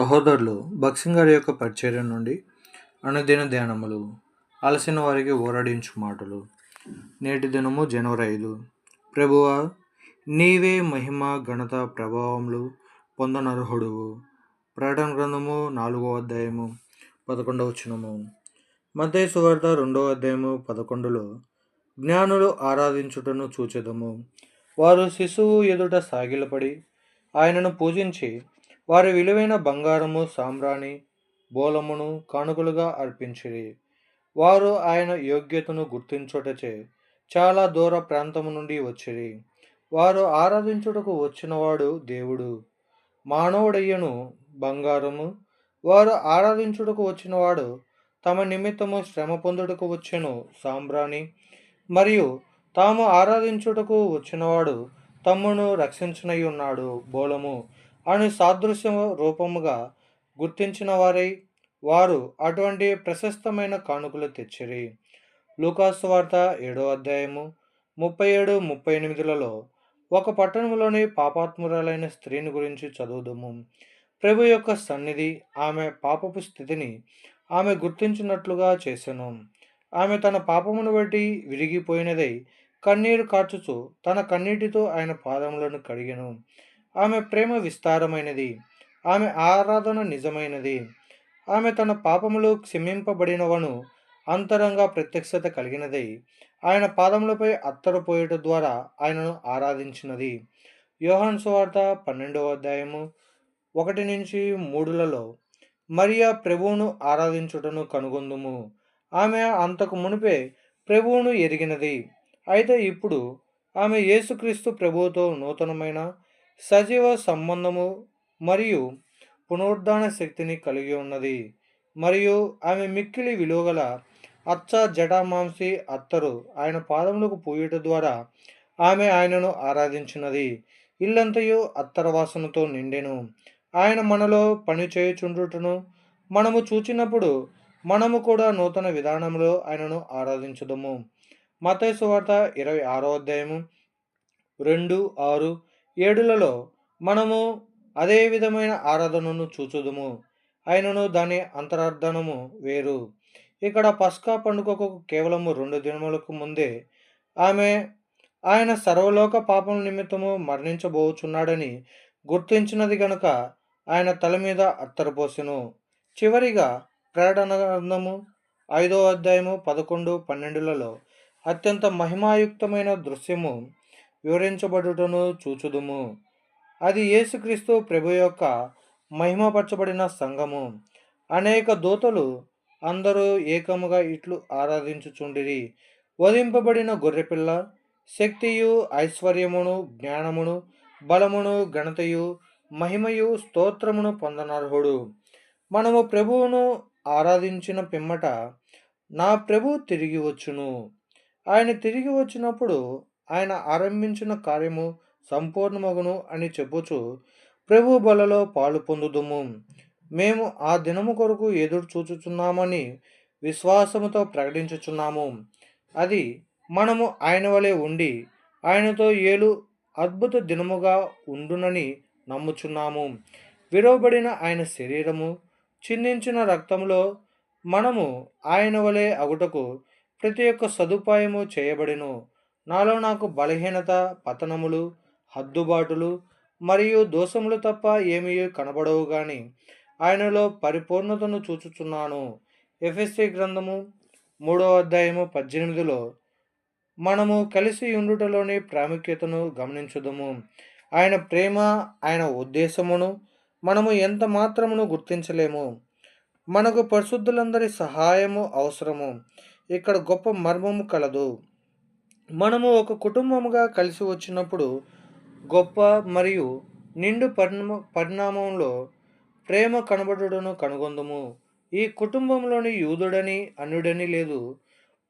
సహోదరులు భక్సింగ్ గారి యొక్క పరిచర్య నుండి అనుదిన ధ్యానములు అలసిన వారికి ఓరడించు మాటలు. నేటి దినము జనవరి ఐదు. ప్రభువ నీవే మహిమ ఘనత ప్రభావములు పొందనర్హుడువు. ప్రకటన గ్రంథము నాలుగో అధ్యాయము పదకొండవ వచనము. మధ్య సువార్త రెండవ అధ్యాయము పదకొండులో జ్ఞానులు ఆరాధించుటను చూచెదము. వారు శిశువు ఎదుట సాగిలపడి ఆయనను పూజించి వారి విలువైన బంగారము సాంబ్రాణి బోలమును కానుకలుగా అర్పించిరి. వారు ఆయన యోగ్యతను గుర్తించుటచే చాలా దూర ప్రాంతము నుండి వచ్చిరి. వారు ఆరాధించుటకు వచ్చినవాడు దేవుడు. మానవుడయ్యను బంగారము. వారు ఆరాధించుటకు వచ్చినవాడు తమ నిమిత్తము శ్రమ పొందుటకు వచ్చెను సాంబ్రాణి. మరియు తాము ఆరాధించుటకు వచ్చినవాడు తమ్మును రక్షించనై ఉన్నాడు బోలము. అని సాదృశ్య రూపముగా గుర్తించిన వారై వారు అటువంటి ప్రశస్తమైన కానుకలు తెచ్చిరి. లూకాసు వార్త ఏడో అధ్యాయము ముప్పై ఏడు ముప్పై ఎనిమిదిలలో ఒక పట్టణంలోని పాపాత్మురాలైన స్త్రీని గురించి చదువుదాము. ప్రభు యొక్క సన్నిధి ఆమె పాపపు స్థితిని ఆమె గుర్తించినట్లుగా చేసెను. ఆమె తన పాపమును బట్టి విరిగిపోయినదై కన్నీరు కార్చుచు తన కన్నీటితో ఆయన పాదములను కడిగెను. ఆమె ప్రేమ విస్తారమైనది. ఆమె ఆరాధన నిజమైనది. ఆమె తన పాపములు క్షమింపబడినవను అంతరంగా ప్రత్యక్షత కలిగినదై. ఆయన పాదములపై అత్తరపోయట ద్వారా ఆయనను ఆరాధించినది. యోహాన్ సువార్త పన్నెండవ అధ్యాయము ఒకటి నుంచి మూడులలో మరియా ప్రభువును ఆరాధించుటను కనుగొందుము. ఆమె అంతకు మునిపే ప్రభువును ఎరిగినది. అయితే ఇప్పుడు ఆమె యేసుక్రీస్తు ప్రభువుతో నూతనమైన సజీవ సంబంధము మరియు పునరుద్ధాన శక్తిని కలిగి ఉన్నది. మరియు ఆమె మిక్కిలి విలువగల అచ్చ జటామాంసి అత్తరు ఆయన పాదములకు పూయట ద్వారా ఆమె ఆయనను ఆరాధించినది. ఇల్లంతయు అత్తర వాసనతో నిండెను. ఆయన మనలో పని చేయుచుండుటను మనము చూచినప్పుడు మనము కూడా నూతన విధానంలో ఆయనను ఆరాధించుదము. మతైసు వార్త ఇరవై ఆరో అధ్యాయము రెండు ఆరు ఏడులలో మనము అదే విధమైన ఆరాధనను చూచుదుము. ఆయనను దాని అంతరార్థనము వేరు. ఇక్కడ పస్కా పండుగకు కేవలము రెండు దినములకు ముందే ఆమె ఆయన సర్వలోక పాపం నిమిత్తము మరణించబోచున్నాడని గుర్తించినది గనుక ఆయన తల మీద అత్తరపోసెను చివరిగా ప్రకటన గ్రంథము ఐదో అధ్యాయము పదకొండు పన్నెండులలో అత్యంత మహిమాయుక్తమైన దృశ్యము వివరించబడుటను చూచుదుము. అది యేసుక్రీస్తు ప్రభు యొక్క మహిమపరచబడిన సంఘము. అనేక దూతలు అందరూ ఏకముగా ఇట్లు ఆరాధించుచుండిరి. వధింపబడిన గొర్రెపిల్ల శక్తియు ఐశ్వర్యమును జ్ఞానమును బలమును ఘనతయు మహిమయు స్తోత్రమును పొందనర్హుడు. మనము ప్రభువును ఆరాధించిన పిమ్మట నా ప్రభు తిరిగి వచ్చును. ఆయన తిరిగి వచ్చినప్పుడు ఆయన ఆరంభించిన కార్యము సంపూర్ణమగును అని చెప్పుచు ప్రభు బలలో పాలు పొందుదుము. మేము ఆ దినము కొరకు ఎదురు చూచుచున్నామని విశ్వాసముతో ప్రకటించుచున్నాము. అది మనము ఆయన వలె ఉండి ఆయనతో ఏలు అద్భుత దినముగా ఉండునని నమ్ముచున్నాము. విరవబడిన ఆయన శరీరము చిందించిన రక్తంలో మనము ఆయన వలె అగుటకు ప్రతి ఒక్క సదుపాయము చేయబడిను. నాలో నాకు బలహీనత పతనములు హద్దుబాటులు మరియు దోషములు తప్ప ఏమీ కనబడవు గాని ఆయనలో పరిపూర్ణతను చూచుచున్నాను. ఎఫ్ఎస్సి గ్రంథము మూడో అధ్యాయము పద్దెనిమిదిలో మనము కలిసి ఉండుటలోని ప్రాముఖ్యతను గమనించుదము. ఆయన ప్రేమ ఆయన ఉద్దేశమును మనము ఎంత మాత్రమును గుర్తించలేము. మనకు పరిశుద్ధులందరి సహాయము అవసరము. ఇక్కడ గొప్ప మర్మము కలదు. మనము ఒక కుటుంబముగా కలిసి వచ్చినప్పుడు గొప్ప మరియు నిండు పరిణామ పరిణామంలో ప్రేమ కనబడుటను కనుగొందము. ఈ కుటుంబంలోని యూదుడని అన్యుడని లేదు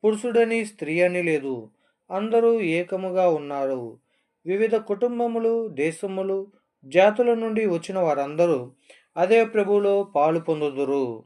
పురుషుడని స్త్రీ అని లేదు. అందరూ ఏకముగా ఉన్నారు. వివిధ కుటుంబములు దేశములు జాతుల నుండి వచ్చిన వారందరూ అదే ప్రభువులో పాలు పొందుదురు.